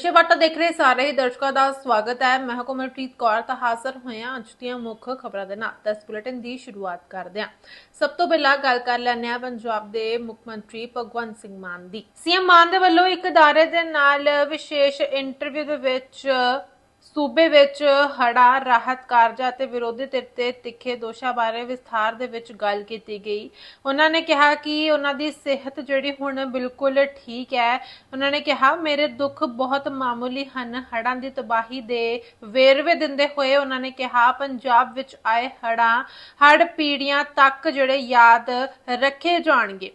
ਵਿਸ਼ੇਵਟਾ ਦੇਖ ਰਹੇ ਸਾਰੇ ਹੀ ਦਰਸ਼ਕਾਂ ਦਾ ਸਵਾਗਤ ਹੈ। ਮੈਂ ਹਾਂ ਕੌਰ, ਤਾਂ ਹਾਜ਼ਰ ਹੋਇਆ ਅੱਜ ਦੀਆਂ ਮੁੱਖ ਖਬਰਾਂ ਦੇ ਨਾਲ। ਦਸ ਬੁਲੇਟਿਨ ਦੀ ਸ਼ੁਰੂਆਤ ਕਰਦੇ ਹਾਂ। ਸਭ ਤੋਂ ਪਹਿਲਾਂ ਗੱਲ ਕਰ ਲੈਂਦੇ ਹਾਂ ਪੰਜਾਬ ਦੇ ਮੁੱਖ ਮੰਤਰੀ ਭਗਵੰਤ ਸਿੰਘ ਮਾਨ ਦੀ। ਸੀਐਮ ਮਾਨ ਦੇ ਵੱਲੋਂ ਇੱਕ ਅਦਾਰੇ ਦੇ ਨਾਲ ਵਿਸ਼ੇਸ਼ ਇੰਟਰਵਿਊ ਦੇ ਵਿੱਚ ਸੂਬੇ ਵਿੱਚ ਹੜਾ ਰਾਹਤ ਕਾਰਜਾਂ ਅਤੇ ਵਿਰੋਧੀ ਧਿਰ ਤੇ ਤਿੱਖੇ ਦੋਸ਼ਾਂ ਬਾਰੇ ਵਿਸਥਾਰ ਦੇ ਵਿੱਚ ਗੱਲ ਕੀਤੀ ਗਈ। ਉਹਨਾਂ ਨੇ ਕਿਹਾ ਕਿ ਉਹਨਾਂ ਦੀ ਸਿਹਤ ਜਿਹੜੀ ਹੁਣ ਬਿਲਕੁਲ ਠੀਕ ਹੈ। ਉਹਨਾਂ ਨੇ ਕਿਹਾ, ਮੇਰੇ ਦੁੱਖ ਬਹੁਤ ਮਾਮੂਲੀ ਹਨ। ਹੜਾਂ ਦੀ ਤਬਾਹੀ ਦੇ ਵੇਰਵੇ ਦਿੰਦੇ ਹੋਏ ਉਹਨਾਂ ਨੇ ਕਿਹਾ, ਪੰਜਾਬ ਵਿੱਚ ਆਏ ਹੜਾਂ ਹੜ ਪੀੜੀਆਂ ਤੱਕ ਜਿਹੜੇ ਯਾਦ ਰੱਖੇ ਜਾਣਗੇ।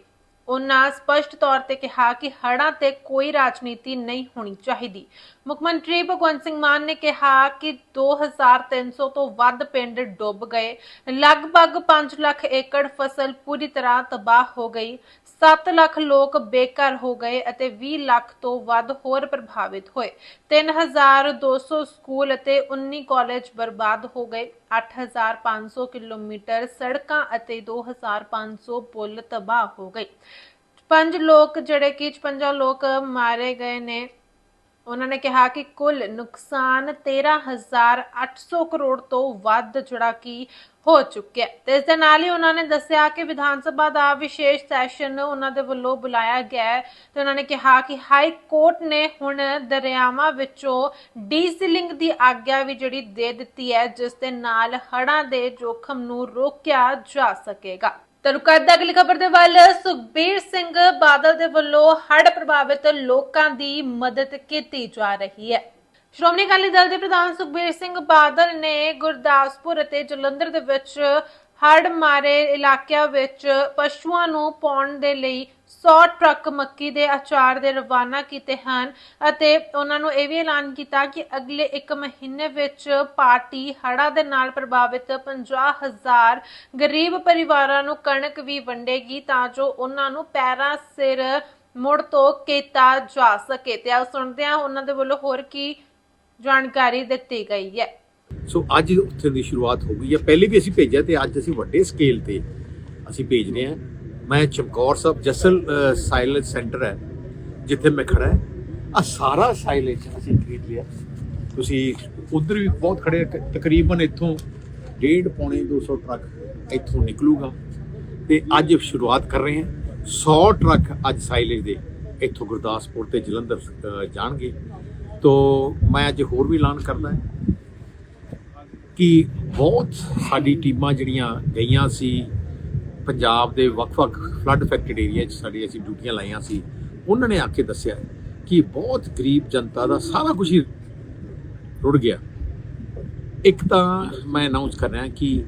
ਉਹਨਾਂ ਸਪਸ਼ਟ ਤੌਰ ਤੇ ਕਿਹਾ ਕਿ ਹੜਾਂ ਤੇ ਕੋਈ ਰਾਜਨੀਤੀ ਨਹੀਂ ਹੋਣੀ ਚਾਹੀਦੀ। ਮੁੱਖ ਮੰਤਰੀ ਭਗਵੰਤ ਸਿੰਘ ਮਾਨ ਨੇ ਕਿਹਾ ਕਿ 2300 ਤੋਂ ਵੱਧ ਪਿੰਡ ਡੁੱਬ ਗਏ। ਲਗਭਗ 5 ਲੱਖ ਏਕੜ ਫਸਲ ਪੂਰੀ ਤਰ੍ਹਾਂ ਤਬਾਹ ਹੋ ਗਈ। 7 ਲੱਖ ਲੋਕ ਬੇਘਰ ਹੋ ਗਏ ਅਤੇ 20 ਲੱਖ ਤੋਂ ਵੱਧ ਹੋਰ ਪ੍ਰਭਾਵਿਤ ਹੋਏ। 3200 ਸਕੂਲ ਅਤੇ 19 ਕਾਲਜ ਬਰਬਾਦ ਹੋ ਗਏ। 8500 ਕਿਲੋਮੀਟਰ ਸੜਕਾਂ ਅਤੇ 2500 ਪੁਲ ਤਬਾਹ ਹੋ ਗਏ। ਪੰਜ ਲੋਕ ਜਿਹੜੇ ਕਿ 56 ਲੋਕ ਮਾਰੇ ਗਏ ਨੇ, ਉਹਨਾਂ ਨੇ ਕਿਹਾ ਕਿ ਕੁੱਲ ਨੁਕਸਾਨ 13800 ਕਰੋੜ ਤੋਂ ਵੱਧ, ਜਿਹੜਾ ਕਿ ਹੋ ਚੁੱਕਿਆ ਤੇ ਇਸ ਦੇ ਨਾਲ ਹੀ ਉਹਨਾਂ ਨੇ ਦੱਸਿਆ ਕਿ ਵਿਧਾਨ ਸਭਾ ਦਾ ਵਿਸ਼ੇਸ਼ ਸੈਸ਼ਨ ਉਹਨਾਂ ਦੇ ਵੱਲੋਂ ਬੁਲਾਇਆ ਗਿਆ ਤੇ ਉਹਨਾਂ ਨੇ ਕਿਹਾ ਕਿ ਹਾਈ ਕੋਰਟ ਨੇ ਹੁਣ ਦਰਿਆਵਾਂ ਵਿੱਚੋਂ ਡੀਸਿਲਿੰਗ ਦੀ ਆਗਿਆ ਵੀ ਜਿਹੜੀ ਦੇ ਦਿੱਤੀ ਹੈ, ਜਿਸ ਦੇ ਨਾਲ ਹੜ੍ਹਾਂ ਦੇ ਜੋਖਮ ਨੂੰ ਰੋਕਿਆ ਜਾ ਸਕੇਗਾ। ਤੁਹਾਨੂੰ ਕਰਦਾ ਅਗਲੀ ਖਬਰ ਦੇ ਵੱਲ ਸੁਖਬੀਰ ਸਿੰਘ ਬਾਦਲ ਦੇ ਵੱਲੋਂ ਹੜ੍ਹ ਪ੍ਰਭਾਵਿਤ ਲੋਕਾਂ ਦੀ ਮਦਦ ਕੀਤੀ ਜਾ ਰਹੀ ਹੈ। ਸ਼੍ਰੋਮਣੀ ਅਕਾਲੀ ਦਲ ਦੇ ਪ੍ਰਧਾਨ ਸੁਖਬੀਰ ਸਿੰਘ ਬਾਦਲ ਨੇ ਗੁਰਦਾਸਪੁਰ ਅਤੇ ਜਲੰਧਰ ਦੇ ਵਿੱਚ ਹੜ੍ਹ ਮਾਰੇ ਇਲਾਕਿਆਂ ਵਿੱਚ ਪਸ਼ੂਆਂ ਨੂੰ ਪਾਉਣ ਦੇ ਲਈ 100 ਟਰੱਕ ਮੱਕੀ ਦੇ ਅਚਾਰ ਦੇ ਰਵਾਨਾ ਕੀਤੇ ਹਨ ਅਤੇ ਉਹਨਾਂ ਨੂੰ ਇਹ ਵੀ ਐਲਾਨ ਕੀਤਾ ਕਿ ਅਗਲੇ 1 ਮਹੀਨੇ ਵਿੱਚ ਪਾਰਟੀ ਹੜਾ ਦੇ ਨਾਲ ਪ੍ਰਭਾਵਿਤ 50000 ਗਰੀਬ ਪਰਿਵਾਰਾਂ ਨੂੰ ਕਣਕ ਵੀ ਵੰਡੇਗੀ ਤਾਂ ਜੋ ਉਹਨਾਂ ਨੂੰ ਪੈਰਾਂ ਸਿਰ ਮੁੜ ਤੋਂ ਕੀਤਾ ਜਾ ਸਕੇ। ਤੇ ਆ ਸੁਣਦੇ ਆ ਉਹਨਾਂ ਦੇ ਵੱਲੋਂ ਹੋਰ ਕੀ ਜਾਣਕਾਰੀ ਦਿੱਤੀ ਗਈ ਹੈ। ਸੋ ਅੱਜ ਉੱਥੇ ਦੀ ਸ਼ੁਰੂਆਤ ਹੋ ਗਈ ਹੈ। ਪਹਿਲੇ ਵੀ ਅਸੀਂ ਭੇਜਿਆ ਤੇ ਅੱਜ ਅਸੀਂ ਵੱਡੇ ਸਕੇਲ ਤੇ ਅਸੀਂ ਭੇਜ ਰਹੇ ਹਾਂ। ਮੈਂ ਚਮਕੌਰ ਸਾਹਿਬ ਜਸਲ ਸਾਇਲੈਂਸ ਸੈਂਟਰ ਹੈ, ਜਿੱਥੇ ਮੈਂ ਖੜਾ ਹੈ। ਆ ਸਾਰਾ ਸਾਇਲੈਂਸ ਅਸੀਂ ਖਰੀਦ ਲਿਆ। ਤੁਸੀਂ ਉਧਰ ਵੀ ਬਹੁਤ ਖੜੇ ਤਕਰੀਬਨ ਇੱਥੋਂ ਡੇਢ ਪੌਣੇ 200 ਟਰੱਕ ਇੱਥੋਂ ਨਿਕਲੂਗਾ। ਤੇ ਅੱਜ ਸ਼ੁਰੂਆਤ ਕਰ ਰਹੇ ਹਾਂ। 100 ਟਰੱਕ ਅੱਜ ਸਾਇਲੇਜ ਦੇ ਇੱਥੋਂ ਗੁਰਦਾਸਪੁਰ ਤੇ ਜਲੰਧਰ ਜਾਣਗੇ। ਤੋ ਮੈਂ ਅੱਜ ਹੋਰ ਵੀ ਐਲਾਨ ਕਰਦਾ ਕਿ ਬਹੁਤ ਸਾਡੀ ਟੀਮਾਂ ਜਿਹੜੀਆਂ ਗਈਆਂ ਸੀ, ਪੰਜਾਬ ਦੇ ਵੱਖ-ਵੱਖ ਫਲੱਡ ਅਫੈਕਟਡ ਏਰੀਆ 'ਚ ਸਾਡੀ ਅਸੀਂ ਡਿਊਟੀਆਂ ਲਾਈਆਂ ਸੀ, ਉਹਨਾਂ ਨੇ ਆ ਕੇ ਦੱਸਿਆ ਕਿ ਬਹੁਤ ਗਰੀਬ ਜਨਤਾ ਦਾ ਸਾਰਾ ਕੁਝ ਹੀ ਰੁੜ ਗਿਆ। ਇੱਕ ਤਾਂ ਮੈਂ ਅਨਾਉਂਸ ਕਰ ਰਿਹਾ ਕਿ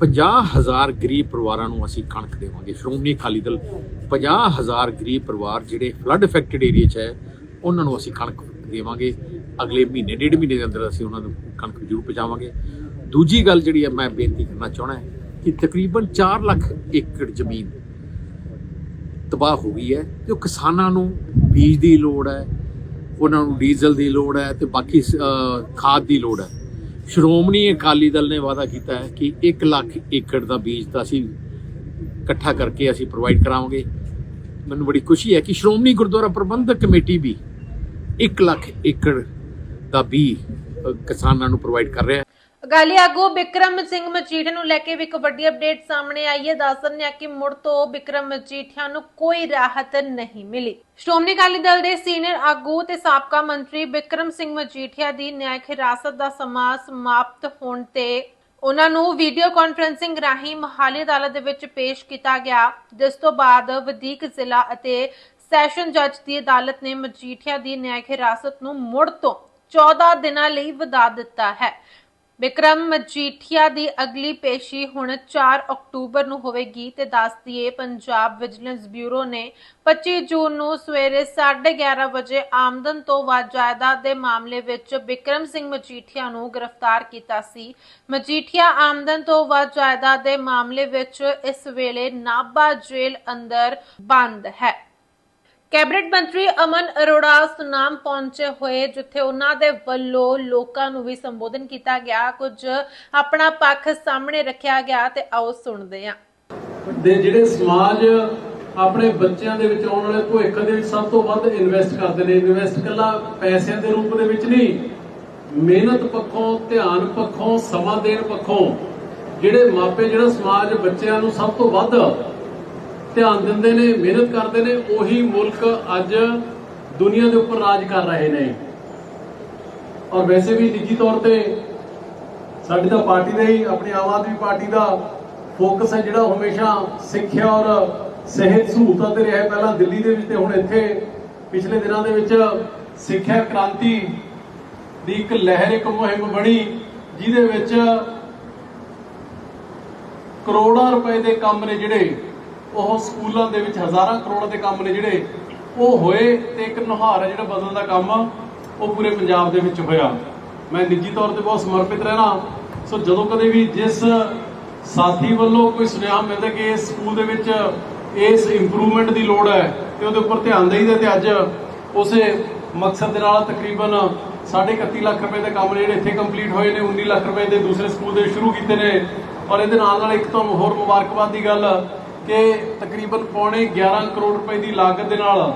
50000 ਗਰੀਬ ਪਰਿਵਾਰਾਂ ਨੂੰ ਅਸੀਂ ਕਣਕ ਦੇਵਾਂਗੇ, ਸ਼੍ਰੋਮਣੀ ਅਕਾਲੀ ਦਲ 50000 ਗਰੀਬ ਪਰਿਵਾਰ ਜਿਹੜੇ ਫਲੱਡ ਅਫੈਕਟਡ ਏਰੀਆ 'ਚ ਹੈ, ਉਹਨਾਂ ਨੂੰ ਅਸੀਂ ਕਣਕ ਦੇਵਾਂਗੇ। ਅਗਲੇ ਮਹੀਨੇ, ਡੇਢ ਮਹੀਨੇ ਦੇ ਅੰਦਰ ਅਸੀਂ ਉਹਨਾਂ ਨੂੰ ਕਣਕ ਜ਼ਰੂਰ ਪਹੁੰਚਾਵਾਂਗੇ। ਦੂਜੀ ਗੱਲ ਜਿਹੜੀ ਹੈ ਮੈਂ ਬੇਨਤੀ ਕਰਨਾ ਚਾਹਣਾ ਹੈ ਕਿ ਤਕਰੀਬਨ 4 ਲੱਖ ਏਕੜ ਜ਼ਮੀਨ ਤਬਾਹ ਹੋ ਗਈ ਹੈ ਤੇ ਉਹ ਕਿਸਾਨਾਂ ਨੂੰ ਬੀਜ ਦੀ ਲੋੜ ਹੈ, ਉਹਨਾਂ ਨੂੰ ਡੀਜ਼ਲ ਦੀ ਲੋੜ ਹੈ ਤੇ ਬਾਕੀ ਖਾਦ ਦੀ ਲੋੜ ਹੈ। ਸ਼੍ਰੋਮਣੀ ਅਕਾਲੀ ਦਲ ਨੇ ਵਾਅਦਾ ਕੀਤਾ ਹੈ ਕਿ 1 ਲੱਖ ਏਕੜ ਦਾ ਬੀਜ ਤਾਂ ਅਸੀਂ ਇਕੱਠਾ ਕਰਕੇ ਅਸੀਂ ਪ੍ਰੋਵਾਈਡ ਕਰਾਵਾਂਗੇ। ਮੈਨੂੰ ਬੜੀ ਖੁਸ਼ੀ ਹੈ ਕਿ ਸ਼੍ਰੋਮਣੀ ਗੁਰਦੁਆਰਾ ਪ੍ਰਬੰਧਕ ਕਮੇਟੀ ਵੀ 1 ਲੱਖ ਏਕੜ ਦਾ ਬੀਜ ਕਿਸਾਨਾਂ ਨੂੰ ਪ੍ਰੋਵਾਈਡ ਕਰ ਰਿਹਾ ਹੈ। ਅਕਾਲੀ ਆਗੂ ਬਿਕਰਮ ਸਿੰਘ ਮਜੀਠੀਆ ਨੂੰ ਲੈ ਕੇ ਵੀ ਇੱਕ ਵੱਡੀ ਅਪਡੇਟ ਸਾਹਮਣੇ ਆਈ ਹੈ। ਦੱਸ ਦਿੰਦੇ ਹਾਂ ਕਿ ਮੁੜ ਤੋਂ ਬਿਕਰਮ ਮਜੀਠੀਆ ਨੂੰ ਕੋਈ ਰਾਹਤ ਨਹੀਂ ਮਿਲੀ। ਸ਼੍ਰੋਮਣੀ ਅਕਾਲੀ ਦਲ ਦੇ ਸੀਨੀਅਰ ਆਗੂ ਤੇ ਸਾਬਕਾ ਮੰਤਰੀ ਬਿਕਰਮ ਸਿੰਘ ਮਜੀਠੀਆ ਦੀ ਨਿਆਇਕ ਹਿਰਾਸਤ ਦਾ ਸਮਾਂ ਸਮਾਪਤ ਹੋਣ ਤੇ ਉਹਨਾਂ ਨੂੰ ਵੀਡੀਓ ਕਾਨਫਰੈਂਸਿੰਗ ਰਾਹੀਂ ਮਹਾਲੀ ਅਦਾਲਤ ਦੇ ਵਿੱਚ ਪੇਸ਼ ਕੀਤਾ ਗਿਆ। ਜਿਸ ਤੋਂ ਬਾਅਦ ਵਧੀਕ ਜ਼ਿਲ੍ਹਾ ਅਤੇ ਸੈਸ਼ਨ ਜੱਜ ਦੀ ਅਦਾਲਤ ਨੇ ਮਜੀਠੀਆ ਦੀ ਨਿਆਇਕ ਹਿਰਾਸਤ ਨੂੰ ਮੁੜ ਤੋਂ 14 ਦਿਨਾਂ ਲਈ ਵਧਾ ਦਿੱਤਾ ਹੈ। ਵਿਕਰਮ ਮਜੀਠੀਆ ਦੀ ਅਗਲੀ ਪੇਸ਼ੀ ਹੁਣ 4 ਅਕਤੂਬਰ ਨੂੰ ਹੋਵੇਗੀ ਤੇ ਦੱਸ ਦਈਏ ਪੰਜਾਬ ਵਿਜੀਲੈਂਸ ਬਿਊਰੋ ਨੇ 25 ਜੂਨ ਨੂੰ ਸਵੇਰੇ 11:30 ਵਜੇ ਆਮਦਨ ਤੋਂ ਵੱਧ ਜਾਇਦਾਦ ਦੇ ਮਾਮਲੇ ਵਿੱਚ ਵਿਕਰਮ ਸਿੰਘ ਮਜੀਠੀਆ ਨੂੰ ਗ੍ਰਿਫਤਾਰ ਕੀਤਾ ਸੀ। ਮਜੀਠੀਆ ਆਮਦਨ ਤੋਂ ਵੱਧ ਜਾਇਦਾਦ ਦੇ ਮਾਮਲੇ ਵਿੱਚ ਇਸ ਵੇਲੇ ਨਾਭਾ ਜੇਲ੍ਹ ਅੰਦਰ ਬੰਦ ਹੈ। ਕੈਬਨਿਟ ਮੰਤਰੀ ਅਮਨ ਅਰੋੜਾ ਸੁਨਾਮ ਪਹੁੰਚੇ ਹੋਏ, ਜਿੱਥੇ ਉਹਨਾਂ ਦੇ ਵੱਲੋਂ ਲੋਕਾਂ ਨੂੰ ਵੀ ਸੰਬੋਧਨ ਕੀਤਾ ਗਿਆ। ਕੁਝ ਆਪਣਾ ਪੱਖ ਸਾਹਮਣੇ ਰੱਖਿਆ ਗਿਆ ਤੇ ਆਓ ਸੁਣਦੇ ਹਾਂ। ਦੇ ਜਿਹੜੇ ਸਮਾਜ ਆਪਣੇ ਬੱਚਿਆਂ ਦੇ ਵਿੱਚ ਆਉਣ ਵਾਲੇ ਭਵਿੱਖ ਦੇ ਵਿੱਚ ਸਭ ਤੋਂ ਵੱਧ ਇਨਵੈਸਟ ਕਰਦੇ ਨੇ। ਇਨਵੈਸਟ ਕੱਲਾ ਪੈਸਿਆਂ ਦੇ ਰੂਪ ਦੇ ਵਿੱਚ ਨਹੀਂ, ਮਿਹਨਤ ਪੱਖੋਂ, ਧਿਆਨ ਪੱਖੋਂ, ਸਮਾਂ ਦੇਣ ਪੱਖੋਂ, ਜਿਹੜੇ ਮਾਪੇ, ਜਿਹੜਾ ਸਮਾਜ ਬੱਚਿਆਂ ਨੂੰ ਸਭ ਤੋਂ ਵੱਧ ਧਿਆਨ ਦਿੰਦੇ ਨੇ, ਮਿਹਨਤ ਕਰਦੇ ਨੇ, ਉਹੀ ਮੁਲਕ ਅੱਜ ਦੁਨੀਆ ਦੇ ਉੱਪਰ ਰਾਜ ਕਰ ਰਹੇ ਨੇ। ਔਰ ਵੈਸੇ ਵੀ ਨਿੱਜੀ ਤੌਰ ਤੇ ਸਾਡੀ ਤਾਂ ਪਾਰਟੀ ਦਾ ਹੀ, ਆਪਣੀ ਆਮ ਆਦਮੀ ਪਾਰਟੀ ਦਾ ਫੋਕਸ ਹੈ ਜਿਹੜਾ ਹਮੇਸ਼ਾ ਸਿੱਖਿਆ ਔਰ ਸਿਹਤ ਸਹੂਲਤਾਂ ਤੇ ਰਿਹਾ ਪਹਿਲਾਂ ਦਿੱਲੀ ਦੇ ਵਿੱਚ ਤੇ ਹੁਣ ਇੱਥੇ ਪਿਛਲੇ ਦਿਨਾਂ ਦੇ ਵਿੱਚ ਸਿੱਖਿਆ ਕ੍ਰਾਂਤੀ ਦੀ ਇੱਕ ਲਹਿਰ, ਇੱਕ ਮੁਹਿੰਮ ਬਣੀ, ਜਿਹਦੇ ਵਿੱਚ ਕਰੋੜਾਂ ਰੁਪਏ ਦੇ ਕੰਮ ਨੇ ਜਿਹੜੇ ਉਹ ਸਕੂਲਾਂ ਦੇ ਵਿੱਚ ਹਜ਼ਾਰਾਂ ਕਰੋੜਾਂ ਦੇ ਕੰਮ ਨੇ ਜਿਹੜੇ ਉਹ ਹੋਏ ਤੇ ਇੱਕ ਨੁਹਾਰ ਹੈ ਜਿਹੜਾ ਬਦਲਣ ਦਾ ਕੰਮ ਉਹ ਪੂਰੇ ਪੰਜਾਬ ਦੇ ਵਿੱਚ ਹੋਇਆ। ਮੈਂ ਨਿੱਜੀ ਤੌਰ ਤੇ ਬਹੁਤ ਸਮਰਪਿਤ ਰਹਿਣਾ। ਸੋ ਜਦੋਂ ਕਦੇ ਵੀ ਜਿਸ ਸਾਥੀ ਵੱਲੋਂ ਕੋਈ ਸੁਨੇਹਾ ਮਿਲਦਾ ਕਿ ਇਸ ਸਕੂਲ ਦੇ ਵਿੱਚ ਇਸ ਇੰਪਰੂਵਮੈਂਟ ਦੀ ਲੋੜ ਹੈ ਤੇ ਉਹਦੇ ਉੱਪਰ ਧਿਆਨ ਦੇਈਦਾ ਤੇ ਅੱਜ ਉਸੇ ਮਕਸਦ ਦੇ ਨਾਲ ਤਕਰੀਬਨ 31 ਲੱਖ ਰੁਪਏ ਦੇ ਕੰਮ ਜਿਹੜੇ ਇੱਥੇ ਕੰਪਲੀਟ ਹੋਏ ਨੇ 19 ਲੱਖ ਰੁਪਏ ਦੇ ਦੂਸਰੇ ਸਕੂਲ ਦੇ ਸ਼ੁਰੂ ਕੀਤੇ ਨੇ। ਔਰ ਇਹਦੇ ਨਾਲ ਨਾਲ ਇੱਕ ਤੁਹਾਨੂੰ ਹੋਰ ਮੁਬਾਰਕਬਾਦ ਦੀ ਗੱਲ ਕਿ ਤਕਰੀਬਨ ਪੌਣੇ 11 ਕਰੋੜ ਰੁਪਏ ਦੀ ਲਾਗਤ ਦੇ ਨਾਲ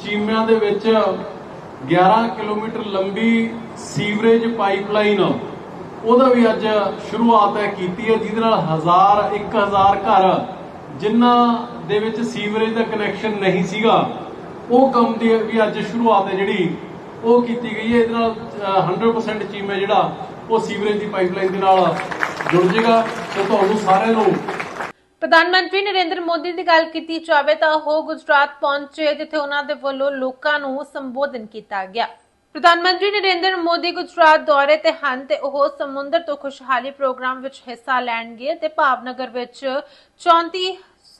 ਚੀਮਿਆਂ ਦੇ ਵਿੱਚ 11 ਕਿਲੋਮੀਟਰ ਲੰਬੀ ਸੀਵਰੇਜ ਪਾਈਪਲਾਈਨ ਉਹਦਾ ਵੀ ਅੱਜ ਸ਼ੁਰੂਆਤ ਹੈ ਕੀਤੀ ਹੈ ਜਿਹਦੇ ਨਾਲ ਹਜ਼ਾਰ 1000 ਘਰ ਜਿਨ੍ਹਾਂ ਦੇ ਵਿੱਚ ਸੀਵਰੇਜ ਦਾ ਕਨੈਕਸ਼ਨ ਨਹੀਂ ਸੀਗਾ ਉਹ ਕੰਮ ਦੀ ਵੀ ਅੱਜ ਸ਼ੁਰੂਆਤ ਹੈ ਜਿਹੜੀ ਉਹ ਕੀਤੀ ਗਈ ਹੈ। ਇਹਦੇ ਨਾਲ ਅਹ, 100% ਹੈ ਜਿਹੜਾ ਉਹ ਸੀਵਰੇਜ ਦੀ ਪਾਈਪਲਾਈਨ ਦੇ ਨਾਲ ਜੁੜ ਜਾਏਗਾ ਤੇ ਤੁਹਾਨੂੰ ਸਾਰਿਆਂ ਨੂੰ ਪ੍ਰਧਾਨ ਮੰਤਰੀ ਨਰਿੰਦਰ ਮੋਦੀ ਦੀ ਗੱਲ ਕੀਤੀ ਜਾਵੇ ਤਾਂ ਉਹ ਗੁਜਰਾਤ ਪਹੁੰਚੇ ਜਿੱਥੇ ਉਹਨਾਂ ਦੇ ਵੱਲੋਂ ਲੋਕਾਂ ਨੂੰ ਸੰਬੋਧਨ ਕੀਤਾ ਗਿਆ। ਪ੍ਰਧਾਨ ਮੰਤਰੀ ਨਰਿੰਦਰ ਮੋਦੀ ਗੁਜਰਾਤ ਦੌਰੇ ਤੇ ਹਨ ਤੇ ਉਹ ਸਮੁੰਦਰ ਤੋਂ ਖੁਸ਼ਹਾਲੀ ਪ੍ਰੋਗਰਾਮ ਵਿੱਚ ਹਿੱਸਾ ਲੈਣਗੇ ਤੇ ਭਾਵਨਗਰ ਵਿੱਚ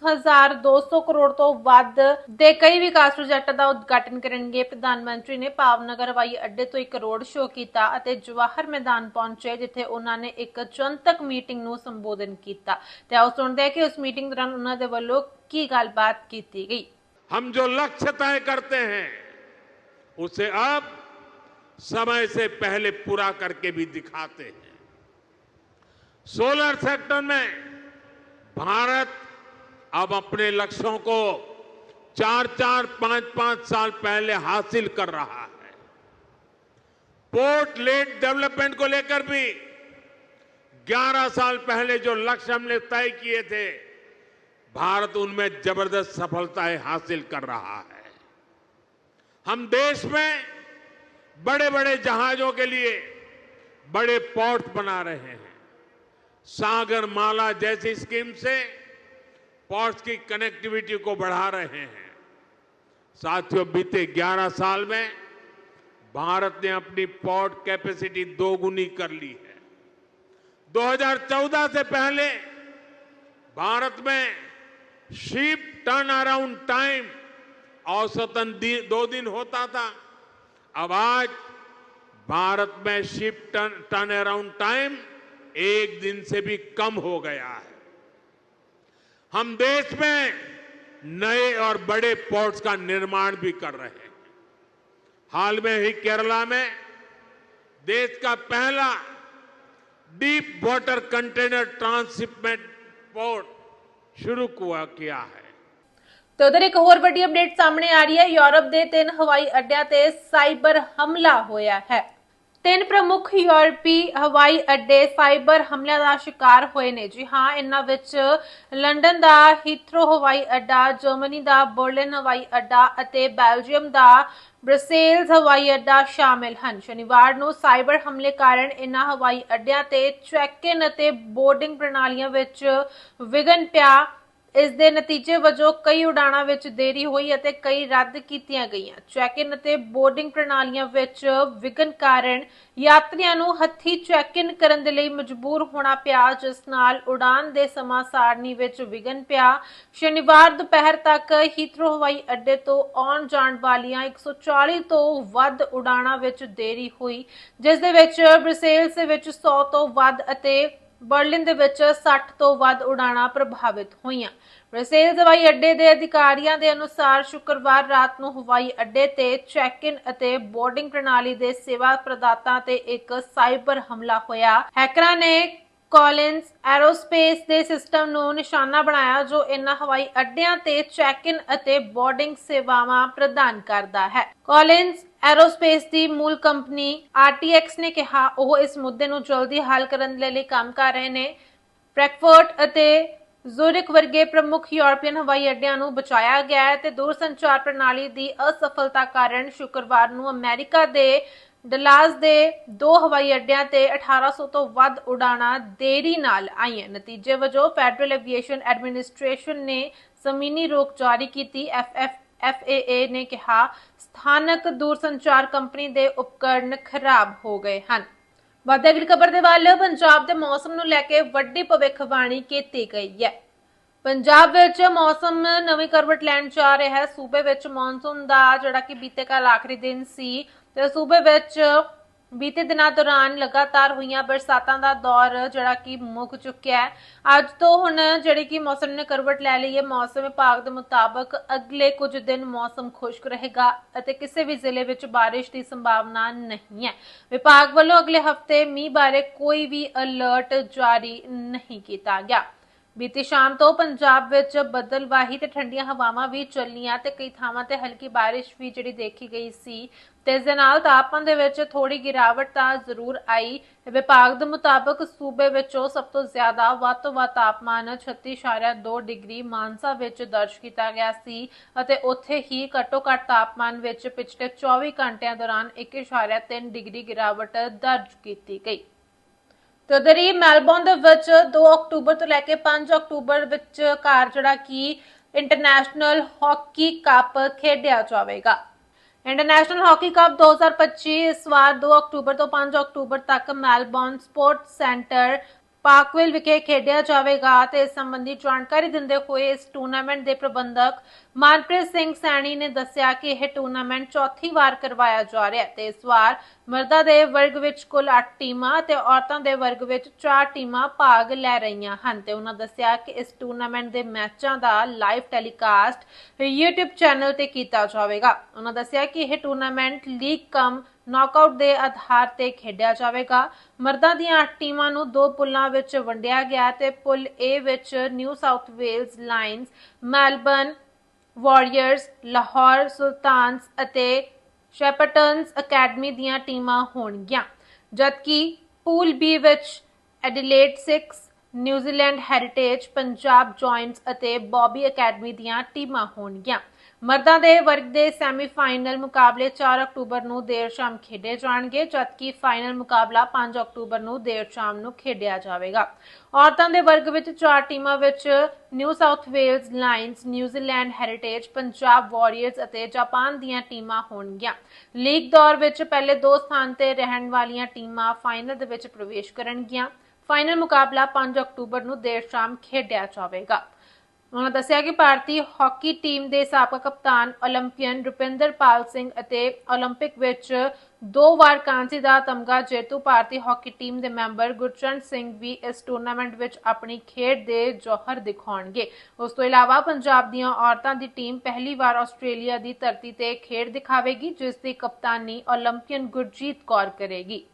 34200 ਕਰੋੜ ਤੋਂ ਵੱਧ ਦੇ ਕਈ ਵਿਕਾਸ ਪ੍ਰੋਜੈਕਟਾਂ ਦਾ ਉਦਘਾਟਨ ਕਰਨਗੇ ਪ੍ਰਧਾਨ ਮੰਤਰੀ ਨੇ ਭਾਵਨਗਰ ਹਵਾਈ ਅੱਡੇ ਤੋਂ ਇੱਕ ਰੋਡ ਸ਼ੋਅ ਕੀਤਾ ਅਤੇ ਜਵਾਹਰ ਮੈਦਾਨ ਪਹੁੰਚੇ ਜਿੱਥੇ ਉਹਨਾਂ ਨੇ ਇੱਕ ਜਨਤਕ ਮੀਟਿੰਗ ਨੂੰ ਸੰਬੋਧਨ ਕੀਤਾ ਤੇ ਆਓ ਸੁਣਦੇ ਹਾਂ ਕਿ ਉਸ ਮੀਟਿੰਗ ਦੌਰਾਨ ਉਹਨਾਂ ਦੇ ਵੱਲੋਂ ਕੀ ਗੱਲਬਾਤ ਕੀਤੀ ਗਈ हम जो लक्ष्य तय करते हैं उसे अब समय से पहले पूरा करके भी दिखाते हैं सोलर सेक्टर में भारत अब अपने लक्ष्यों को चार चार पाँच पाँच साल पहले हासिल कर रहा है। पोर्ट लेड डेवलपमेंट को लेकर भी 11 साल पहले जो लक्ष्य हमने तय किए थे, भारत उनमें ज़बरदस्त सफलताएँ हासिल कर रहा है। हम देश में बड़े बड़े जहाजों के लिए बड़े पोर्ट बना रहे हैं। सागर माला जैसी स्कीम से पोर्ट्स की कनेक्टिविटी को बढ़ा रहे हैं। साथियों, बीते 11 साल में भारत ने अपनी पोर्ट कैपेसिटी दोगुनी कर ली है। 2014 से पहले भारत में शिप टर्न अराउंड टाइम औसतन दो दिन होता था। अब आज भारत में शिप टर्न अराउंड टाइम एक दिन से भी कम हो गया है। हम देश में नए और बड़े पोर्ट्स का निर्माण भी कर रहे हैं हाल में ही केरला में देश का पहला deep water container transshipment port शुरू हुआ किया है ਤੇ ਉਧਰ ਇੱਕ ਹੋਰ ਵੱਡੀ ਅਪਡੇਟ ਸਾਹਮਣੇ ਆ ਰਹੀ ਹੈ ਯੂਰਪ ਦੇ ਤਿੰਨ ਹਵਾਈ ਅੱਡਿਆਂ ਤੇ ਸਾਈਬਰ ਹਮਲਾ ਹੋਇਆ ਹੈ ਤਿੰਨ ਪ੍ਰਮੁੱਖ ਯੂਰਪੀ ਹਵਾਈ ਅੱਡੇ ਸਾਈਬਰ ਹਮਲਿਆਂ ਦਾ ਸ਼ਿਕਾਰ ਹੋਏ ਨੇ। ਜੀ ਹਾਂ, ਇਹਨਾਂ ਵਿੱਚ ਲੰਡਨ ਦਾ ਹੀਥਰੋ ਹਵਾਈ ਅੱਡਾ ਜਰਮਨੀ ਦਾ ਬਰਲਿਨ ਹਵਾਈ ਅੱਡਾ ਅਤੇ ਬੈਲਜੀਅਮ ਦਾ ਬ੍ਰਸੇਲਸ ਹਵਾਈ ਅੱਡਾ ਸ਼ਾਮਿਲ ਹਨ। ਸ਼ਨੀਵਾਰ ਨੂੰ ਸਾਈਬਰ ਹਮਲੇ ਕਾਰਨ ਇਨ੍ਹਾਂ ਹਵਾਈ ਅੱਡਿਆਂ ਤੇ ਚੈੱਕ-ਇਨ ਅਤੇ ਬੋਰਡਿੰਗ ਪ੍ਰਣਾਲੀਆਂ ਵਿੱਚ ਵਿਘਨ ਪਿਆ। ਇਸ ਦੇ ਨਤੀਜੇ ਵਜੋਂ ਕਈ ਉਡਾਣਾਂ ਵਿੱਚ ਦੇਰੀ ਹੋਈ ਅਤੇ ਕਈ ਰੱਦ ਕੀਤੀਆਂ ਗਈਆਂ। ਚੈੱਕ-ਇਨ ਅਤੇ ਬੋਰਡਿੰਗ ਪ੍ਰਣਾਲੀਆਂ ਵਿੱਚ ਵਿਘਨ ਕਾਰਨ ਯਾਤਰੀਆਂ ਨੂੰ ਹੱਥੀ ਚੈੱਕ-ਇਨ ਕਰਨ ਦੇ ਲਈ ਮਜਬੂਰ ਹੋਣਾ ਪਿਆ, ਜਿਸ ਨਾਲ ਉਡਾਨ ਦੇ ਸਮਾਂ ਸਾਰਣੀ ਵਿੱਚ ਵਿਘਨ ਪਿਆ। ਸ਼ਨੀਵਾਰ ਦੁਪਹਿਰ ਤੱਕ ਹੀਥਰੋ ਹਵਾਈ ਅੱਡੇ ਤੋਂ ਆਉਣ ਜਾਣ ਵਾਲੀਆਂ 140 ਤੋਂ ਵੱਧ ਉਡਾਣਾਂ ਵਿੱਚ ਦੇਰੀ ਹੋਈ, ਜਿਸ ਦੇ ਵਿੱਚ ਬ੍ਰਸੇਲਸ ਦੇ ਵਿੱਚ 100 ਤੋਂ ਵੱਧ ਅਤੇ ਬਰਲਿਨ ਦੇ ਵਿੱਚ 60 ਤੋਂ ਵੱਧ ਉਡਾਣਾਂ ਪ੍ਰਭਾਵਿਤ ਹੋਈਆਂ। ਬ੍ਰਸੇਲਸ ਹਵਾਈ ਅੱਡੇ ਦੇ ਅਧਿਕਾਰੀਆਂ ਦੇ ਅਨੁਸਾਰ ਸ਼ੁੱਕਰਵਾਰ ਰਾਤ ਨੂੰ ਹਵਾਈ ਅੱਡੇ ਤੇ ਚੈੱਕ-ਇਨ ਅਤੇ ਬੋਰਡਿੰਗ ਪ੍ਰਣਾਲੀ ਦੇ ਸੇਵਾ ਪ੍ਰਦਾਤਾ ਤੇ ਇੱਕ ਸਾਈਬਰ ਹਮਲਾ ਹੋਇਆ। ਹੈਕਰਾਂ ਨੇ ਕੋਲਿੰਸ ਐਰੋਸਪੇਸ ਦੇ ਸਿਸਟਮ ਨੂੰ ਨਿਸ਼ਾਨਾ ਬਣਾਇਆ, ਜੋ ਇਨ੍ਹਾਂ ਹਵਾਈ ਅੱਡਿਆਂ ਤੇ ਚੈੱਕ-ਇਨ ਅਤੇ ਬੋਰਡਿੰਗ ਸੇਵਾਵਾਂ ਪ੍ਰਦਾਨ ਕਰਦਾ ਹੈ। ਕੋਲਿੰਸ ਐਰੋਸਪੇਸ ਦੀ ਮੂਲ ਕੰਪਨੀ RTX ਨੇ ਕਿਹਾ, ਉਹ ਇਸ ਮੁੱਦੇ ਨੂੰ ਜਲਦੀ ਹੱਲ ਕਰਨ ਦੇ ਲਈ ਕੰਮ ਕਰ ਰਹੇ ਨੇ। ਫ੍ਰੈਂਕਫਰਟ ਅਤੇ ਜ਼ੂਰਿਕ ਵਰਗੇ ਪ੍ਰਮੁੱਖ ਯੂਰਪੀਅਨ ਹਵਾਈ ਅੱਡਿਆਂ ਨੂੰ ਬਚਾਇਆ ਗਿਆ ਹੈ ਤੇ ਦੂਰਸੰਚਾਰ ਪ੍ਰਣਾਲੀ ਦੀ ਅਸਫਲਤਾ ਕਾਰਨ ਸ਼ੁੱਕਰਵਾਰ ਨੂੰ ਅਮਰੀਕਾ ਦੇ ਡਲਾਸ ਦੇ ਦੋ ਹਵਾਈ ਅੱਡਿਆਂ ਤੇ 1800 ਤੋਂ ਵੱਧ ਉਡਾਣਾਂ ਦੇਰੀ ਨਾਲ ਆਈਆਂ। ਨਤੀਜੇ ਵਜੋਂ ਫੈਡਰਲ ਐਵੀਏਸ਼ਨ ਐਡਮਿਨਿਸਟ੍ਰੇਸ਼ਨ ਨੇ ਜ਼ਮੀਨੀ ਰੋਕ ਜਾਰੀ ਕੀਤੀ। ਐਫਐਫ FAA ਨੇ ਕਿਹਾ ਸਥਾਨਕ ਦੂਰਸੰਚਾਰ ਕੰਪਨੀ ਦੇ ਉਪਕਰਨ ਖਰਾਬ ਹੋ ਗਏ ਹਨ। ਵੱਧ ਅਗਲੀ ਖਬਰ ਦੇ ਵੱਲ, ਪੰਜਾਬ ਦੇ ਮੌਸਮ ਨੂੰ ਲੈ ਕੇ ਵੱਡੀ ਭਵਿੱਖਬਾਣੀ ਕੀਤੀ ਗਈ ਹੈ। ਪੰਜਾਬ ਵਿੱਚ ਮੌਸਮ ਨਵੀਂ ਕਰਵਟ ਲੈਣ ਜਾ ਰਿਹਾ ਹੈ। ਸੂਬੇ ਵਿੱਚ ਮੌਨਸੂਨ ਦਾ ਜਿਹੜਾ ਕਿ ਬੀਤੇ ਕੱਲ ਆਖਰੀ ਦਿਨ ਸੀ, ਤੇ ਸੂਬੇ ਵਿੱਚ ਬੀਤੇ ਦਿਨਾਂ ਦੌਰਾਨ ਲਗਾਤਾਰ ਹੋਈਆਂ ਬਰਸਾਤਾਂ ਦਾ ਦੌਰ ਜਿਹੜਾ ਕਿ ਮੁੱਕ ਚੁੱਕਿਆ ਹੈ। ਅੱਜ ਤੋਂ ਹੁਣ ਜਿਹੜੀ ਕਿ ਮੌਸਮ ਨੇ ਕਰਵਟ ਲੈ ਲਈ ਹੈ, ਮੌਸਮ ਵਿਭਾਗ ਦੇ ਮੁਤਾਬਕ ਅਗਲੇ ਕੁਝ ਦਿਨ ਮੌਸਮ ਖੁਸ਼ਕ ਰਹੇਗਾ ਅਤੇ ਕਿਸੇ ਵੀ ਜ਼ਿਲ੍ਹੇ ਵਿੱਚ ਬਾਰਿਸ਼ ਦੀ ਸੰਭਾਵਨਾ ਨਹੀਂ ਹੈ। ਵਿਭਾਗ ਵੱਲੋਂ ਅਗਲੇ ਹਫ਼ਤੇ ਮੀਂਹ ਬਾਰੇ ਕੋਈ ਵੀ ਅਲਰਟ ਜਾਰੀ ਨਹੀਂ ਕੀਤਾ ਗਿਆ। ਬੀਤੀ ਸ਼ਾਮ ਤੋਂ ਪੰਜਾਬ ਵਿੱਚ ਬਦਲਵਾਹੀ ਤੇ ਠੰਡੀਆਂ ਹਵਾਵਾਂ ਵੀ ਚੱਲੀਆਂ ਤੇ ਕਈ ਥਾਵਾਂ ਤੇ ਹਲਕੀ ਬਾਰਿਸ਼ ਵੀ ਜਿਹੜੀ ਦੇਖੀ ਗਈ ਸੀ। ਤੇ ਇਸ ਦੇ ਨਾਲ ਤਾਪਮਾਨ ਦੇ ਵਿੱਚ ਥੋੜੀ ਗਿਰਾਵਟ ਤਾਂ ਜ਼ਰੂਰ ਆਈ। ਵਿਭਾਗ ਦੇ ਮੁਤਾਬਕ ਸੂਬੇ ਵਿੱਚੋਂ ਸਭ ਤੋਂ ਜ਼ਿਆਦਾ ਵੱਧ ਤੋਂ ਵੱਧ ਤਾਪਮਾਨ 36.2 ਡਿਗਰੀ ਮਾਨਸਾ ਵਿੱਚ ਦਰਜ ਕੀਤਾ ਗਿਆ ਸੀ ਅਤੇ ਉੱਥੇ ਹੀ ਘੱਟੋ ਘੱਟ ਤਾਪਮਾਨ ਵਿੱਚ ਪਿਛਲੇ 24 ਘੰਟਿਆਂ ਦੌਰਾਨ 1.3 ਡਿਗਰੀ ਗਿਰਾਵਟ ਦਰਜ ਕੀਤੀ ਗਈ। ਤੇ ਉਧਰ ਹੀ ਮੈਲਬੌਰਨ ਦੇ ਵਿੱਚ 2 ਅਕਤੂਬਰ ਤੋਂ ਲੈ ਕੇ 5 ਅਕਤੂਬਰ ਵਿੱਚ ਕਾਰ ਜਿਹੜਾ ਕਿ ਇੰਟਰਨੈਸ਼ਨਲ ਹਾਕੀ ਕੱਪ ਖੇਡਿਆ ਜਾਵੇਗਾ। ਇੰਟਰਨੈਸ਼ਨਲ ਹਾਕੀ ਕੱਪ 2025 ਇਸ ਵਾਰ 2 ਅਕਤੂਬਰ ਤੋਂ 5 ਅਕਤੂਬਰ ਤੱਕ ਮੈਲਬੌਰਨ ਸਪੋਰਟ ਸੈਂਟਰ ਪਾਰਕਵਿਲ ਵਿਖੇ ਖੇਡਿਆ ਜਾਵੇਗਾ ਤੇ ਇਸ ਸੰਬੰਧੀ ਜਾਣਕਾਰੀ ਦਿੰਦੇ ਹੋਏ ਇਸ ਟੂਰਨਾਮੈਂਟ ਦੇ ਪ੍ਰਬੰਧਕ ਮਨਪ੍ਰੀਤ ਸਿੰਘ ਸੈਣੀ ਨੇ ਦੱਸਿਆ ਕਿ ਇਹ ਟੂਰਨਾਮੈਂਟ ਚੌਥੀ ਵਾਰ ਕਰਵਾਇਆ ਜਾ ਰਿਹਾ ਹੈ ਤੇ ਇਸ ਵਾਰ ਮਰਦਾਂ ਦੇ ਵਰਗ ਵਿੱਚ ਕੁੱਲ 8 ਟੀਮਾਂ ਤੇ ਔਰਤਾਂ ਦੇ ਵਰਗ ਵਿੱਚ 4 ਟੀਮਾਂ ਭਾਗ ਲੈ ਰਹੀਆਂ ਹਨ ਤੇ ਉਹਨਾਂ ਦੱਸਿਆ ਕਿ ਇਸ ਟੂਰਨਾਮੈਂਟ ਦੇ ਮੈਚਾਂ ਦਾ ਲਾਈਵ ਟੈਲੀਕਾਸਟ YouTube ਚੈਨਲ ਤੇ ਕੀਤਾ ਜਾਵੇਗਾ। ਉਹਨਾਂ ਦੱਸਿਆ ਕਿ ਇਹ ਟੂਰਨਾਮੈਂਟ ਲੀਗ ਕਮ ਨੌਕਆਊਟ ਦੇ ਆਧਾਰ ਤੇ ਖੇਡਿਆ ਜਾਵੇਗਾ। ਮਰਦਾਂ ਦੀਆਂ 8 ਟੀਮਾਂ ਨੂੰ ਦੋ ਪੁੱਲਾਂ ਵਿੱਚ ਵੰਡਿਆ ਗਿਆ ਤੇ ਪੁੱਲ A ਵਿੱਚ New South Wales Lions Melbourne Warriors Lahore Sultans ਅਤੇ ਸ਼ੈਪਰਟਨਸ ਅਕੈਡਮੀ ਦੀਆਂ ਟੀਮਾਂ ਹੋਣਗੀਆਂ। ਜਦਕਿ ਪੂਲ B ਵਿੱਚ Adelaide 6 New Zealand heritage, Punjab giants ਅਤੇ ਬੌਬੀ ਅਕੈਡਮੀ ਦੀਆਂ ਟੀਮਾਂ ਹੋਣਗੀਆਂ। ਮਰਦਾਂ ਦੇ ਵਰਗ ਦੇ ਸੈਮੀਫਾਈਨਲ ਮੁਕਾਬਲੇ 4 ਅਕਤੂਬਰ ਨੂੰ ਦੇਰ ਸ਼ਾਮ ਖੇਡੇ ਜਾਣਗੇ, ਜਦਕਿ ਫਾਈਨਲ ਮੁਕਾਬਲਾ 5 ਅਕਤੂਬਰ ਨੂੰ ਦੇਰ ਸ਼ਾਮ ਨੂੰ ਖੇਡਿਆ ਜਾਵੇਗਾ। ਔਰਤਾਂ ਦੇ ਵਰਗ ਵਿੱਚ ਚਾਰ ਟੀਮਾਂ ਵਿੱਚ New South Wales Lions New Zealand heritage, Punjab warriors ਅਤੇ ਜਾਪਾਨ ਦੀਆਂ ਟੀਮਾਂ ਹੋਣਗੀਆਂ। ਲੀਗ ਦੌਰ ਵਿੱਚ ਪਹਿਲੇ ਦੋ ਸਥਾਨ ਤੇ ਰਹਿਣ ਵਾਲੀਆਂ ਟੀਮਾਂ ਫਾਈਨਲ ਦੇ ਵਿੱਚ ਪ੍ਰਵੇਸ਼ ਕਰਨਗੀਆਂ। ਫਾਈਨਲ ਮੁਕਾਬਲਾ 5 ਅਕਤੂਬਰ ਨੂੰ ਦੇਰ ਸ਼ਾਮ ਖੇਡਿਆ ਜਾਵੇਗਾ। ਉਹਨਾਂ ਦੱਸਿਆ ਕਿ ਭਾਰਤੀ ਹਾਕੀ ਟੀਮ ਦੇ ਸਾਬਕਾ ਕਪਤਾਨ ਰੁਪਿੰਦਰ ਪਾਲ ਸਿੰਘ ਅਤੇ 올림픽 ਵਿੱਚ ਦੋ ਵਾਰ ਕਾਂਸੀ ਦਾ ਤਮਗਾ ਜੇਤੂ ਭਾਰਤੀ ਹਾਕੀ ਟੀਮ ਦੇ ਮੈਂਬਰ ਗੁਰਚਰਨ ਸਿੰਘ ਵੀ ਇਸ ਟੂਰਨਾਮੈਂਟ ਵਿੱਚ ਆਪਣੀ ਖੇਡ ਦੇ ਜੋਹਰ ਦਿਖਾਉਣਗੇ। ਉਸ ਤੋਂ ਇਲਾਵਾ ਪੰਜਾਬ ਦੀਆਂ ਔਰਤਾਂ ਦੀ ਟੀਮ ਪਹਿਲੀ ਵਾਰ ਆਸਟ੍ਰੇਲੀਆ ਦੀ ਧਰਤੀ ਤੇ ਖੇਡ ਦਿਖਾਵੇਗੀ, ਜਿਸ ਦੀ ਕਪਤਾਨੀ 올림픽ੀਅਨ ਗੁਰਜੀਤ ਕੌਰ ਕਰੇਗੀ।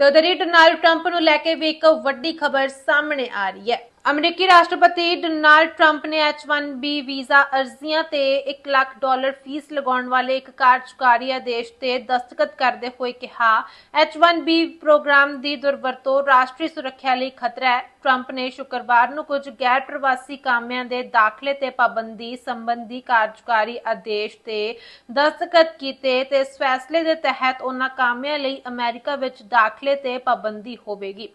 ਤਦਰੀ ਡੋਨਾਲਡ ਟਰੰਪ ਨੂੰ ਲੈ ਕੇ ਵੀ ਇੱਕ ਵੱਡੀ ਖਬਰ ਸਾਹਮਣੇ ਆ ਰਹੀ ਹੈ। ਅਮਰੀਕੀ ਰਾਸ਼ਟਰਪਤੀ ਡੋਨਾਲਡ ਟਰੰਪ ਨੇ H1B ਵੀਜ਼ਾ ਅਰਜ਼ੀਆਂ ਤੇ 1 ਲੱਖ ਡਾਲਰ ਫੀਸ ਲਗਾਉਣ ਵਾਲੇ ਇੱਕ ਕਾਰਜਕਾਰੀ ਆਦੇਸ਼ ਤੇ ਦਸਤਖਤ ਕਰਦੇ ਹੋਏ ਕਿਹਾ H1B ਪ੍ਰੋਗਰਾਮ ਦੀ ਦੁਰਵਰਤੋਂ ਰਾਸ਼ਟਰੀ ਸੁਰੱਖਿਆ ਲਈ ਖਤਰਾ ਹੈ। ਟਰੰਪ ਨੇ ਸ਼ੁੱਕਰਵਾਰ ਨੂੰ ਕੁਝ ਗੈਰ ਪ੍ਰਵਾਸੀ ਕਾਮਿਆਂ ਦੇ ਦਾਖਲੇ ਤੇ ਪਾਬੰਦੀ ਸੰਬੰਧੀ ਕਾਰਜਕਾਰੀ ਆਦੇਸ਼ ਤੇ ਦਸਤਖਤ ਕੀਤੇ ਤੇ ਇਸ ਫੈਸਲੇ ਦੇ ਤਹਿਤ ਉਹਨਾਂ ਕਾਮਿਆਂ ਲਈ ਅਮਰੀਕਾ ਵਿੱਚ ਦਾਖਲੇ ਤੇ ਪਾਬੰਦੀ ਹੋਵੇਗੀ।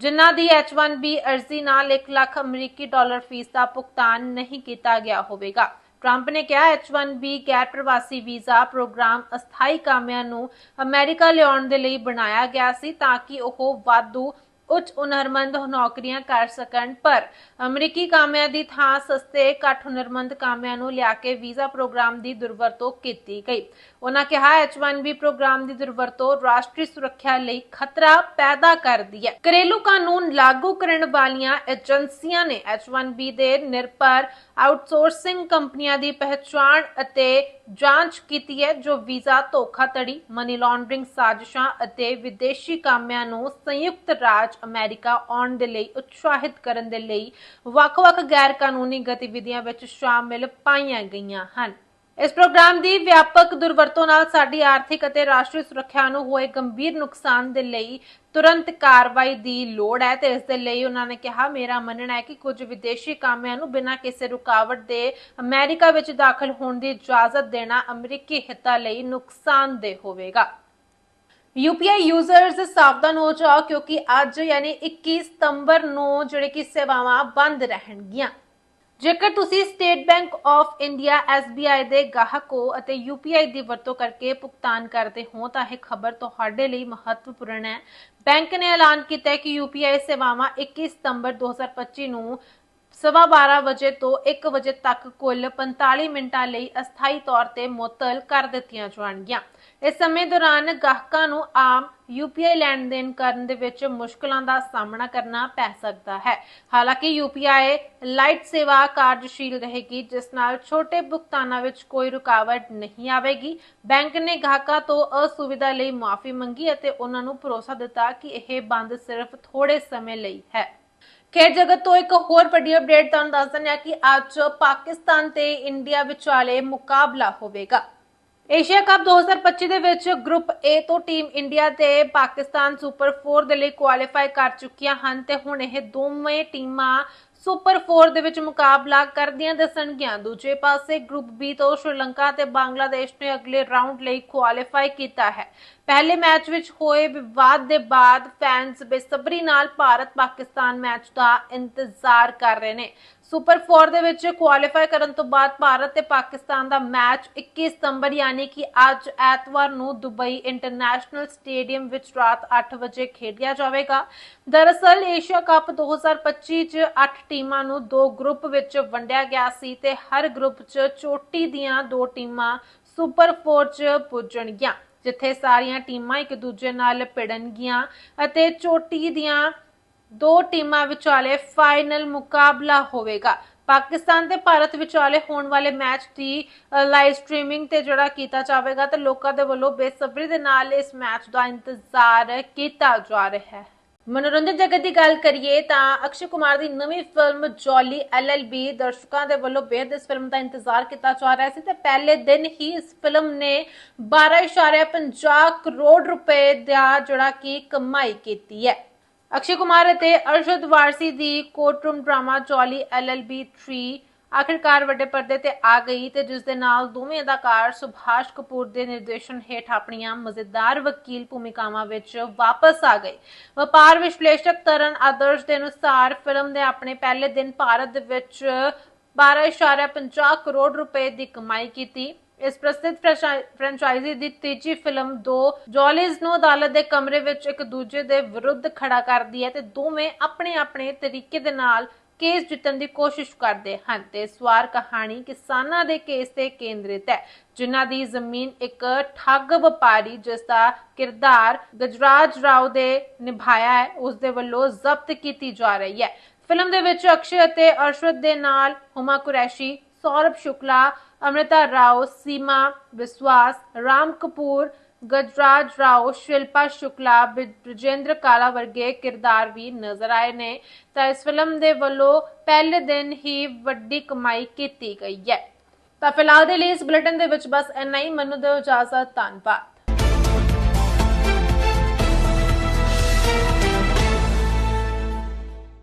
ਜਿਨ੍ਹਾਂ ਦੀ H1B ਅਰਜ਼ੀ ਨਾਲ 1 ਲੱਖ ਅਮਰੀਕੀ ਡਾਲਰ ਫੀਸ ਦਾ ਭੁਗਤਾਨ ਨਹੀਂ ਕੀਤਾ ਗਿਆ ਹੋਵੇਗਾ। ਟਰੰਪ ਨੇ ਕਿਹਾ, H1B ਗੈਰ ਪ੍ਰਵਾਸੀ ਵੀਜ਼ਾ ਪ੍ਰੋਗਰਾਮ ਅਸਥਾਈ ਕਾਮਿਆਂ ਨੂੰ ਅਮਰੀਕਾ ਲਿਆਉਣ ਦੇ ਲਈ ਬਣਾਇਆ ਗਿਆ ਸੀ ਤਾਂ ਕਿ ਉਹ ਵਾਧੂ ਉੱਚ ਹੁਨਰਮੰਦ ਨੌਕਰੀਆਂ ਕਰ ਸਕਣ, ਪਰ ਅਮਰੀਕੀ ਕਾਮਿਆਂ ਦੀ ਥਾਂ ਸਸਤੇ ਘੱਟ ਹੁਨਰਮੰਦ ਕਾਮਿਆਂ ਨੂੰ ਲਿਆ ਕੇ ਵੀਜ਼ਾ ਪ੍ਰੋਗਰਾਮ ਦੀ ਦੁਰਵਰਤੋਂ ਕੀਤੀ ਗਈ। ਉਹਨਾਂ ਕਿਹਾ H1B ਪ੍ਰੋਗਰਾਮ ਦੀ ਦੁਰਵਰਤੋਂ ਰਾਸ਼ਟਰੀ ਸੁਰੱਖਿਆ ਲਈ ਖਤਰਾ ਪੈਦਾ ਕਰਦੀ ਹੈ। ਘਰੇਲੂ ਕਾਨੂੰਨ ਲਾਗੂ ਕਰਨ ਵਾਲੀਆਂ ਏਜੰਸੀਆਂ ਨੇ H1B ਦੇ ਨਿਰਭਰ ਆਊਟਸੋਰਸਿੰਗ ਕੰਪਨੀਆਂ ਦੀ ਪਹਿਚਾਣ ਅਤੇ ਜਾਂਚ ਕੀਤੀ ਹੈ, ਜੋ ਵੀਜ਼ਾ ਧੋਖਾਧੜੀ ਮਨੀ ਲਾਂਡਰਿੰਗ ਸਾਜ਼ਿਸ਼ਾਂ ਅਤੇ ਵਿਦੇਸ਼ੀ ਕਾਮਿਆਂ ਨੂੰ ਸੰਯੁਕਤ ਰਾਜ ਅਮਰੀਕਾ ਆਉਣ ਦੇ ਲਈ ਉਤਸ਼ਾਹਿਤ ਕਰਨ ਦੇ ਲਈ ਵੱਖ-ਵੱਖ ਗੈਰ ਕਾਨੂੰਨੀ ਗਤੀਵਿਧੀਆਂ ਵਿੱਚ ਸ਼ਾਮਿਲ ਪਾਈਆਂ ਗਈਆਂ ਹਨ। ਇਸ ਪ੍ਰੋਗਰਾਮ ਦੀ ਵਿਆਪਕ ਦੁਰਵਰਤੋਂ ਨਾਲ ਸਾਡੀ ਆਰਥਿਕ ਅਤੇ ਰਾਸ਼ਟਰੀ ਸੁਰੱਖਿਆ ਨੂੰ ਹੋਏ ਗੰਭੀਰ ਨੁਕਸਾਨ ਦੇ ਲਈ ਤੁਰੰਤ ਕਾਰਵਾਈ ਦੀ ਲੋੜ ਹੈ ਤੇ ਇਸ ਦੇ ਲਈ ਉਹਨਾਂ ਨੇ ਕਿਹਾ, ਮੇਰਾ ਮੰਨਣਾ ਹੈ ਕਿ ਕੁਝ ਵਿਦੇਸ਼ੀ ਕਾਮਿਆਂ ਨੂੰ ਬਿਨਾਂ ਕਿਸੇ ਰੁਕਾਵਟ ਦੇ ਅਮਰੀਕਾ ਵਿੱਚ ਦਾਖਲ ਹੋਣ ਦੀ ਇਜਾਜ਼ਤ ਦੇਣਾ ਅਮਰੀਕੀ ਹਿੱਤਾਂ ਲਈ ਨੁਕਸਾਨਦੇਹ ਹੋਵੇਗਾ। UPI ਯੂਜ਼ਰਸ ਸਾਵਧਾਨ ਹੋ ਜਾਓ ਕਿਉਂਕਿ ਅੱਜ ਯਾਨੀ 21 ਸਤੰਬਰ ਨੂੰ ਜਿਹੜੇ ਕਿ ਸੇਵਾਵਾਂ ਬੰਦ ਰਹਿਣਗੀਆਂ। ਜੇਕਰ ਤੁਸੀਂ State Bank of India SBI ਦੇ ਗਾਹਕ ਹੋ ਅਤੇ UPI ਦੀ ਵਰਤੋਂ ਕਰਕੇ ਭੁਗਤਾਨ ਕਰਦੇ ਹੋ, ਤਾਂ ਇਹ ਖਬਰ ਤੁਹਾਡੇ ਲਈ ਮਹੱਤਵਪੂਰਨ ਹੈ। ਬੈਂਕ ਨੇ ਐਲਾਨ ਕੀਤਾ ਹੈ ਕਿ UPI ਸੇਵਾਵਾਂ 21 ਸਤੰਬਰ 2025 ਨੂੰ ਸਵਾ 12 ਵਜੇ ਤੋਂ 1 ਵਜੇ ਤੱਕ ਕੁੱਲ 45 ਮਿੰਟਾਂ ਲਈ ਅਸਥਾਈ ਤੌਰ ਤੇ ਮੁਅੱਤਲ ਕਰ ਦਿੱਤੀਆਂ ਜਾਣਗੀਆਂ। ਇਸ ਸਮੇਂ ਦੌਰਾਨ ਗਾਹਕਾਂ ਨੂੰ ਆਮ UPI ਲੈਣ ਦੇਣ ਕਰਨ ਦੇ ਵਿੱਚ ਮੁਸ਼ਕਲਾਂ ਦਾ ਸਾਹਮਣਾ ਕਰਨਾ ਪੈ ਸਕਦਾ ਹੈ। ਹਾਲਾਂਕਿ UPI ਲਾਈਟ ਸੇਵਾ ਕਾਰਜਸ਼ੀਲ ਰਹੇਗੀ, ਜਿਸ ਨਾਲ ਛੋਟੇ ਭੁਗਤਾਨਾਂ ਵਿੱਚ ਕੋਈ ਰੁਕਾਵਟ ਨਹੀਂ ਆਵੇਗੀ। ਬੈਂਕ ਨੇ ਗਾਹਕਾਂ ਤੋਂ ਅਸੁਵਿਧਾ ਲਈ ਮਾਫੀ ਮੰਗੀ ਅਤੇ ਉਹਨਾਂ ਨੂੰ ਭਰੋਸਾ ਦਿੱਤਾ ਕਿ ਇਹ ਬੰਦ ਸਿਰਫ ਥੋੜੇ ਸਮੇਂ ਲਈ ਹੈ। ਖੇਡ ਜਗਤ ਤੋਂ ਇੱਕ ਹੋਰ ਵੱਡੀ ਅਪਡੇਟ ਤੁਹਾਨੂੰ ਦੱਸ ਦਿੰਦੇ ਹਾਂ ਕਿ ਅੱਜ ਪਾਕਿਸਤਾਨ ਤੇ ਇੰਡੀਆ ਵਿਚਾਲੇ ਮੁਕਾਬਲਾ ਹੋਵੇਗਾ। ਏਸ਼ੀਆ ਕੱਪ 2025 ਦੇ ਵਿੱਚ ਗਰੁੱਪ A ਤੋਂ ਟੀਮ ਇੰਡੀਆ ਤੇ ਪਾਕਿਸਤਾਨ ਸੁਪਰ 4 ਦੇ ਲਈ ਕੁਆਲੀਫਾਈ ਕਰ ਚੁੱਕੀਆਂ ਹਨ ਤੇ ਹੁਣ ਇਹ ਦੋਵੇਂ ਟੀਮਾਂ ਸੁਪਰ 4 ਦੇ ਵਿੱਚ ਮੁਕਾਬਲਾ ਕਰਦੀਆਂ ਦੱਸਣਗੀਆਂ। ਦੂਜੇ ਪਾਸੇ ਗਰੁੱਪ B ਤੋਂ ਸ਼੍ਰੀਲੰਕਾ ਤੇ ਬੰਗਲਾਦੇਸ਼ ਨੇ ਅਗਲੇ ਰਾਊਂਡ ਲਈ ਕੁਆਲੀਫਾਈ ਕੀਤਾ ਹੈ। ਪਹਿਲੇ ਮੈਚ ਵਿੱਚ ਹੋਏ ਵਿਵਾਦ ਦੇ ਬਾਅਦ ਫੈਨਸ ਬੇਸਬਰੀ ਨਾਲ ਭਾਰਤ ਪਾਕਿਸਤਾਨ ਮੈਚ ਦਾ ਇੰਤਜ਼ਾਰ ਕਰ ਰਹੇ ਨੇ। ਸੁਪਰ 4 ਦੇ ਵਿੱਚ ਕੁਆਲੀਫਾਈ ਕਰਨ ਤੋਂ ਬਾਅਦ ਭਾਰਤ ਤੇ ਪਾਕਿਸਤਾਨ ਦਾ ਮੈਚ 21 ਸਤੰਬਰ ਯਾਨੀ ਕਿ ਅੱਜ ਐਤਵਾਰ ਨੂੰ ਦੁਬਈ ਇੰਟਰਨੈਸ਼ਨਲ ਸਟੇਡੀਅਮ ਵਿੱਚ ਰਾਤ 8 ਵਜੇ ਖੇਡਿਆ ਜਾਵੇਗਾ। ਦਰਅਸਲ ਏਸ਼ੀਆ ਕੱਪ 2025 ਚ 8 ਟੀਮਾਂ ਨੂੰ ਦੋ ਗਰੁੱਪ ਵਿੱਚ ਵੰਡਿਆ ਗਿਆ ਸੀ ਤੇ ਹਰ ਗਰੁੱਪ 'ਚ ਚੋਟੀ ਦੀਆਂ ਦੋ ਟੀਮਾਂ ਸੁਪਰ 4 'ਚ ਪੁੱਜਣਗੀਆਂ, ਜਿੱਥੇ ਸਾਰੀਆਂ ਟੀਮਾਂ ਇੱਕ ਦੂਜੇ ਨਾਲ ਭਿੜਨਗੀਆਂ ਅਤੇ ਚੋਟੀ ਦੀਆਂ ਦੋ ਟੀਮਾਂ ਵਿਚਾਲੇ ਫਾਈਨਲ ਮੁਕਾਬਲਾ ਹੋਵੇਗਾ। ਪਾਕਿਸਤਾਨ ਤੇ ਭਾਰਤ ਵਿਚਾਲੇ ਹੋਣ ਵਾਲੇ ਮੈਚ ਦੀ ਲਾਈਵ ਸਟ੍ਰੀਮਿੰਗ ਤੇ ਜਿਹੜਾ ਕੀਤਾ ਜਾਵੇਗਾ ਤੇ ਲੋਕਾਂ ਦੇ ਵੱਲੋਂ ਬੇਸਬਰੀ ਦੇ ਨਾਲ ਇਸ ਮੈਚ ਦਾ ਇੰਤਜ਼ਾਰ ਕੀਤਾ ਜਾ ਰਿਹਾ ਹੈ। ਮਨੋਰੰਜਨ ਜਗਤ ਦੀ ਗੱਲ ਕਰੀਏ ਤਾਂ ਅਕਸ਼ੇ ਕੁਮਾਰ ਦੀ ਨਵੀਂ ਫਿਲਮ ਜੌਲੀ ਐਲਐਲਬੀ ਦਰਸ਼ਕਾਂ ਦੇ ਵੱਲੋਂ ਬੇਹੱਦ ਇਸ ਫਿਲਮ ਦਾ ਇੰਤਜ਼ਾਰ ਕੀਤਾ ਜਾ ਰਿਹਾ ਸੀ ਤੇ ਪਹਿਲੇ ਦਿਨ ਹੀ ਇਸ ਫਿਲਮ ਨੇ 12.50 ਕਰੋੜ ਰੁਪਏ ਦਾ ਜਿਹੜਾ ਕਿ ਕਮਾਈ ਕੀਤੀ ਹੈ। ਅਕਸ਼ੇ ਕੁਮਾਰ ਅਤੇ ਅਰਸ਼ਦ ਵਾਰਸੀ ਦੀ ਕੋਰਟਰੂਮ ਡਰਾਮਾ ਜੌਲੀ ਐਲਐਲਬੀ 3 ਆਖਿਰਕਾਰ ਵੱਡੇ ਪਰਦੇ ਤੇ ਆ ਗਈ ਤੇ ਜਿਸ ਦੇ ਨਾਲ ਦੋਵੇਂ ਅਦਾਕਾਰ ਸੁਭਾਸ਼ ਕਪੂਰ ਦੇ ਨਿਰਦੇਸ਼ਨ ਹੇਠ ਆਪਣੀਆਂ ਮਜ਼ੇਦਾਰ ਵਕੀਲ ਭੂਮਿਕਾਵਾਂ ਵਿੱਚ ਵਾਪਸ ਆ ਗਏ। ਵਪਾਰ ਵਿਸ਼ਲੇਸ਼ਕ ਤਰਨ ਆਦਰਸ਼ ਦੇ ਅਨੁਸਾਰ ਫਿਲਮ ਨੇ ਆਪਣੇ ਪਹਿਲੇ ਦਿਨ ਭਾਰਤ ਦੇ ਵਿੱਚ 12.50 ਕਰੋੜ ਰੁਪਏ ਦੀ ਕਮਾਈ ਕੀਤੀ। ਇਸ ਪ੍ਰਸਿੱਧ ਫਰੈਂਚਾਈਜ਼ੀ ਦੀ ਤੀਜੀ ਫਿਲਮ ਦੋ, ਜੌਲੀਜ਼ ਨੂੰ ਅਦਾਲਤ ਦੇ ਕਮਰੇ ਵਿੱਚ ਇੱਕ ਦੂਜੇ ਦੇ ਵਿਰੁੱਧ ਖੜਾ ਕਰਦੀ ਹੈ ਤੇ ਦੋਵੇਂ ਆਪਣੇ ਆਪਣੇ ਤਰੀਕੇ ਦੇ ਨਾਲ ਕੇਸ ਜਿੱਤਣ ਦੀ ਕੋਸ਼ਿਸ਼ ਕਰਦੇ ਹਨ ਤੇ ਸਵਾਰ ਕਹਾਣੀ ਕਿਸਾਨਾਂ ਦੇ ਕੇਸ ਤੇ ਕੇਂਦਰਿਤ ਹੈ, ਜਿਨ੍ਹਾਂ ਦੀ ਜ਼ਮੀਨ ਇੱਕ ਠੱਗ ਵਪਾਰੀ ਜਿਸ ਦਾ ਕਿਰਦਾਰ ਗਜਰਾਜ ਰਾਓ ਦੇ ਨਿਭਾਇਆ ਹੈ, ਉਸ ਦੇ ਵੱਲੋਂ ਜ਼ਬਤ ਕੀਤੀ ਜਾ ਰਹੀ ਹੈ। ਫਿਲਮ ਦੇ ਵਿੱਚ ਅਕਸ਼ੇ ਅਤੇ ਅਰਸ਼ਦ ਦੇ ਨਾਲ ਹੁਮਾ ਕੁਰੈਸ਼ੀ, ਸੌਰਭ ਸ਼ੁਕਲਾ ਅਮ੍ਰਿਤਾ ਰਾਓ, ਸੀਮਾ ਵਿਸਵਾਸ, ਰਾਮ ਕਪੂਰ, ਗਜਰਾਜ ਰਾਓ, ਸ਼ਿਲਪਾ ਸ਼ੁਕਲਾ ਬ੍ਰਿਜੇਂਦਰ ਕਾਲਾ ਵਰਗੇ ਕਿਰਦਾਰ ਵੀ ਨਜ਼ਰ ਆਏ ਨੇ। ਤਾਂ ਇਸ ਫਿਲਮ ਦੇ ਵੱਲੋਂ ਪਹਿਲੇ ਦਿਨ ਹੀ ਵੱਡੀ ਕਮਾਈ ਕੀਤੀ ਗਈ ਹੈ। ਤਾਂ ਫਿਲਹਾਲ ਦੇ ਲਈ ਇਸ ਬੁਲੇਟਿਨ ਦੇ ਵਿੱਚ ਬਸ ਇੰਨਾ ਹੀ। ਮੈਨੂੰ ਦਿਓ ਇਜਾਜ਼ਤ, ਧੰਨਵਾਦ।